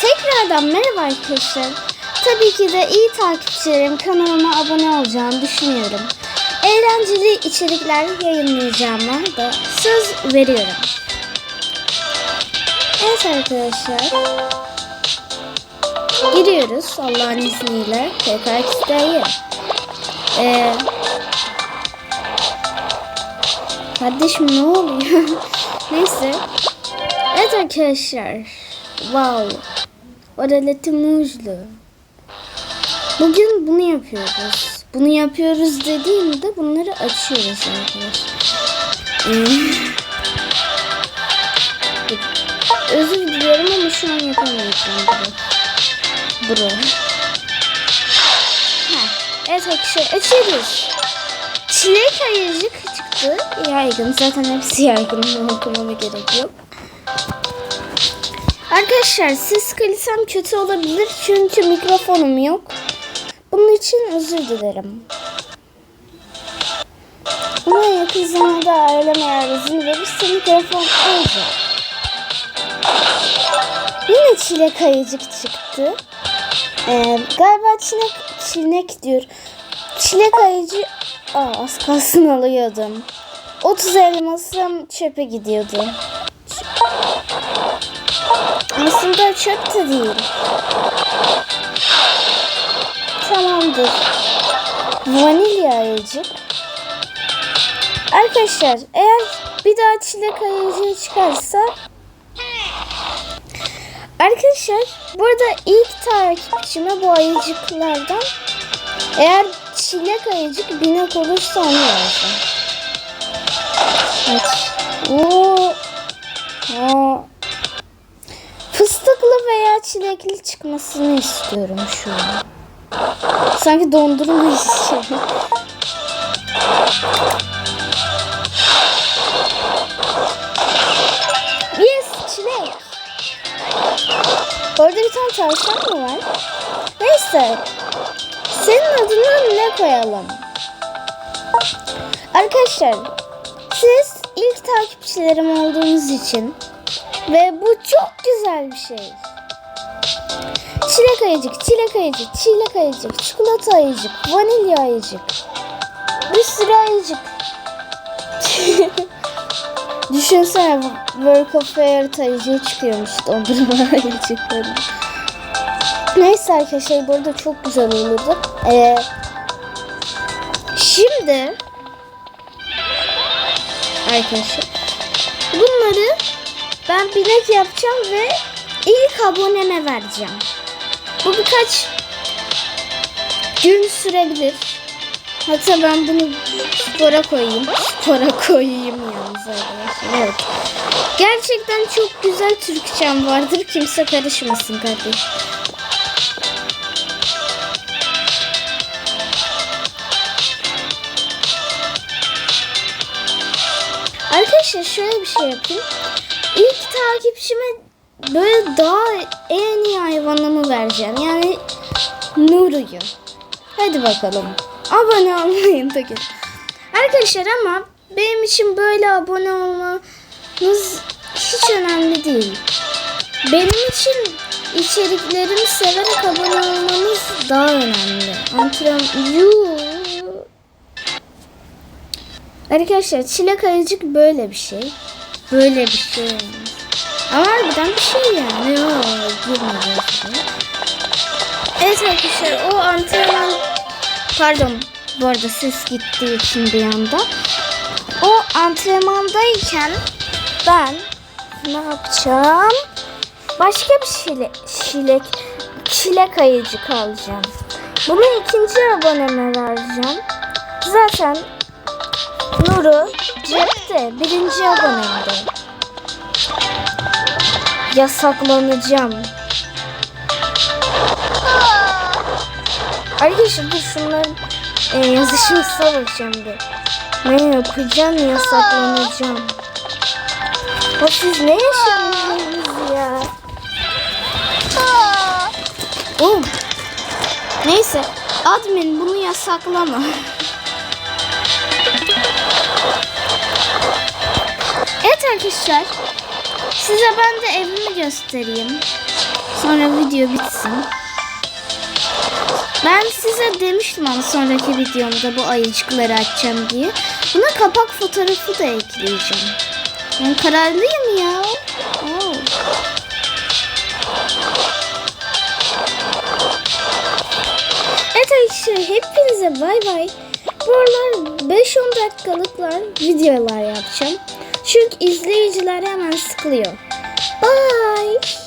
Tekrardan merhaba arkadaşlar. Tabii ki de iyi takipçilerim kanalıma abone olacağını düşünüyorum. Eğlenceli içerikler yayınlayacağıma da söz veriyorum. Evet arkadaşlar. Giriyoruz Allah'ın izniyle. Tekrar isteği. Ee, kardeşim ne oluyor? Neyse. Evet arkadaşlar. Wow. Oraleti muzlu. Bugün bunu yapıyoruz. Bunu yapıyoruz dediğimde bunları açıyoruz arkadaşlar. Özür diliyorum ama şu an yapamayacağım bro. Evet arkadaşlar açıyoruz. Çilek ayıcık çıktı. Yaygın. Zaten hepsi yaygın. Okumama gerek yok. Arkadaşlar ses kalitem kötü olabilir çünkü mikrofonum yok. Bunun için özür dilerim. Ama yakın zamanda ailem eğer izin verirse mikrofon olacak. Yine çilek ayıcık çıktı. Ee, galiba çilek, çilek diyor. Çilek ayıcı Aa, az kalsın alıyordum. 30 elmasım çöpe gidiyordu. Aslında çöp de değil. Tamamdır. Vanilya ayıcık. Arkadaşlar eğer bir daha çilek ayıcığı çıkarsa Arkadaşlar burada ilk takipçime bu ayıcıklardan eğer çilek ayıcık binek olursa onu yazacağım. Çilekli çıkmasını istiyorum şu an. Sanki dondurma istiyorum. Yes çilek. Orada bir tane tavşan mı var? Neyse. Senin adına ne koyalım? Arkadaşlar siz ilk takipçilerim olduğunuz için ve bu çok güzel bir şey. Çilek ayıcık, çilek ayıcık, çilek ayıcık, çikolata ayıcık, vanilya ayıcık. Bir sürü ayıcık. Düşünsene Work of Fairy ayıcığı çıkıyormuş dondurma ayıcıkları. Neyse arkadaşlar burada çok güzel olurdu. Ee, şimdi arkadaşlar bunları ben binek yapacağım ve ilk aboneme vereceğim. Bu birkaç gün sürebilir. Hatta ben bunu spora koyayım. Spora koyayım yalnız arkadaşlar. Evet. Gerçekten çok güzel Türkçem vardır. Kimse karışmasın kardeş. Arkadaşlar şöyle bir şey yapayım. İlk takipçime böyle daha en iyi hayvanımı vereceğim. Yani Nuru'yu. Hadi bakalım. Abone olmayı gel. Arkadaşlar ama benim için böyle abone olmanız hiç önemli değil. Benim için içeriklerimi severek abone olmanız daha önemli. Antrenman... Yuh. Arkadaşlar çilek ayıcık böyle bir şey. Böyle bir şey. Harbiden bir şey yani. Yok girmeyeceğiz. Evet arkadaşlar o antrenman pardon bu arada ses gittiği için bir anda. O antrenmandayken ben ne yapacağım? Başka bir şile, şilek çilek ayıcık alacağım. Bunu ikinci aboneme vereceğim. Zaten Nuru cepte birinci abonemde. Yasaklanacağım. Arkadaşlar dur şunların e, yazışını bakacağım bir. Ne yapacağım yasaklanacağım. Ya siz ne yaşıyorsunuz ya? Oğlum. Neyse admin bunu yasaklama. Evet arkadaşlar. Size ben de evimi göstereyim. Sonra video bitsin. Ben size demiştim ama sonraki videomda bu ayıcıkları açacağım diye. Buna kapak fotoğrafı da ekleyeceğim. Ben kararlıyım ya. Oo. Evet arkadaşlar hepinize bay bay. Bu aralar 5-10 dakikalıklar videolar yapacağım. Çünkü izleyiciler hemen sıkılıyor. Bye.